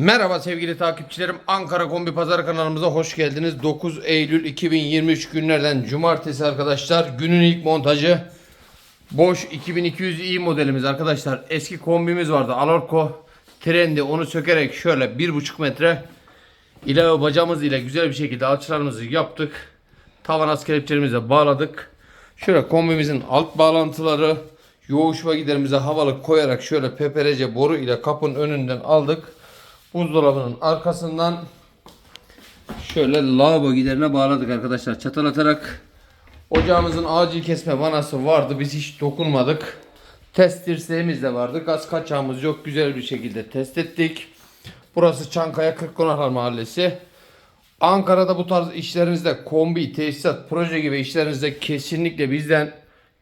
Merhaba sevgili takipçilerim. Ankara Kombi Pazar kanalımıza hoş geldiniz. 9 Eylül 2023 günlerden cumartesi arkadaşlar. Günün ilk montajı. Boş 2200i modelimiz arkadaşlar. Eski kombimiz vardı. Alorco trendi onu sökerek şöyle 1,5 metre ilave bacamız ile güzel bir şekilde alçılarımızı yaptık. Tavan az kelepçelerimize bağladık. Şöyle kombimizin alt bağlantıları yoğuşma giderimize havalı koyarak şöyle peperece boru ile kapının önünden aldık. Buzdolabının arkasından şöyle lavabo giderine bağladık arkadaşlar. Çatal atarak ocağımızın acil kesme vanası vardı. Biz hiç dokunmadık. Test dirseğimiz de vardı. Gaz kaçağımız yok. Güzel bir şekilde test ettik. Burası Çankaya Kırkkonaklar Mahallesi. Ankara'da bu tarz işlerinizde kombi, tesisat, proje gibi işlerinizde kesinlikle bizden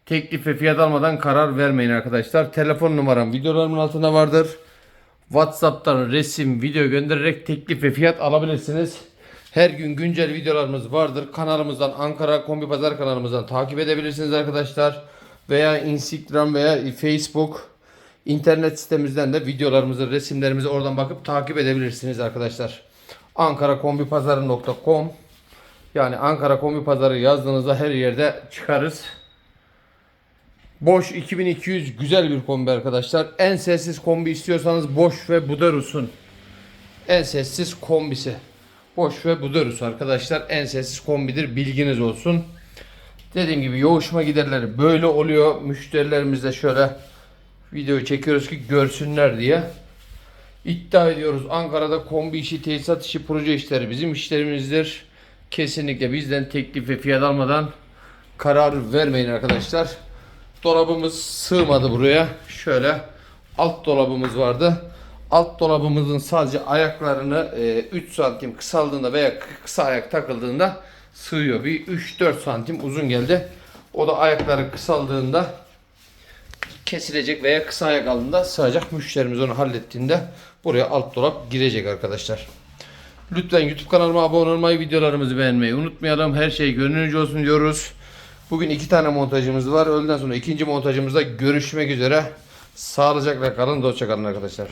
teklif ve fiyat almadan karar vermeyin arkadaşlar. Telefon numaram videolarımın altında vardır. WhatsApp'tan resim, video göndererek teklif ve fiyat alabilirsiniz. Her gün güncel videolarımız vardır. Kanalımızdan Ankara Kombi Pazar kanalımızdan takip edebilirsiniz arkadaşlar. Veya Instagram veya Facebook internet sitemizden de videolarımızı, resimlerimizi oradan bakıp takip edebilirsiniz arkadaşlar. ankarakombipazarı.com Yani Ankara Kombi Pazarı yazdığınızda her yerde çıkarız. Boş 2200 güzel bir kombi arkadaşlar. En sessiz kombi istiyorsanız Boş ve Buderus'un en sessiz kombisi. Boş ve Buderus arkadaşlar en sessiz kombidir bilginiz olsun. Dediğim gibi yoğuşma giderleri böyle oluyor. Müşterilerimiz de şöyle videoyu çekiyoruz ki görsünler diye. İddia ediyoruz Ankara'da kombi işi, tesisat işi, proje işleri bizim işlerimizdir. Kesinlikle bizden teklif ve fiyat almadan karar vermeyin arkadaşlar. Dolabımız sığmadı buraya. Şöyle alt dolabımız vardı. Alt dolabımızın sadece ayaklarını e, 3 santim kısaldığında veya kısa ayak takıldığında sığıyor. Bir 3-4 santim uzun geldi. O da ayakları kısaldığında kesilecek veya kısa ayak aldığında sığacak. Müşterimiz onu hallettiğinde buraya alt dolap girecek arkadaşlar. Lütfen YouTube kanalıma abone olmayı, videolarımızı beğenmeyi unutmayalım. Her şey gönlünüzce olsun diyoruz. Bugün iki tane montajımız var. Öğleden sonra ikinci montajımızda görüşmek üzere. Sağlıcakla kalın, hoşça kalın arkadaşlar.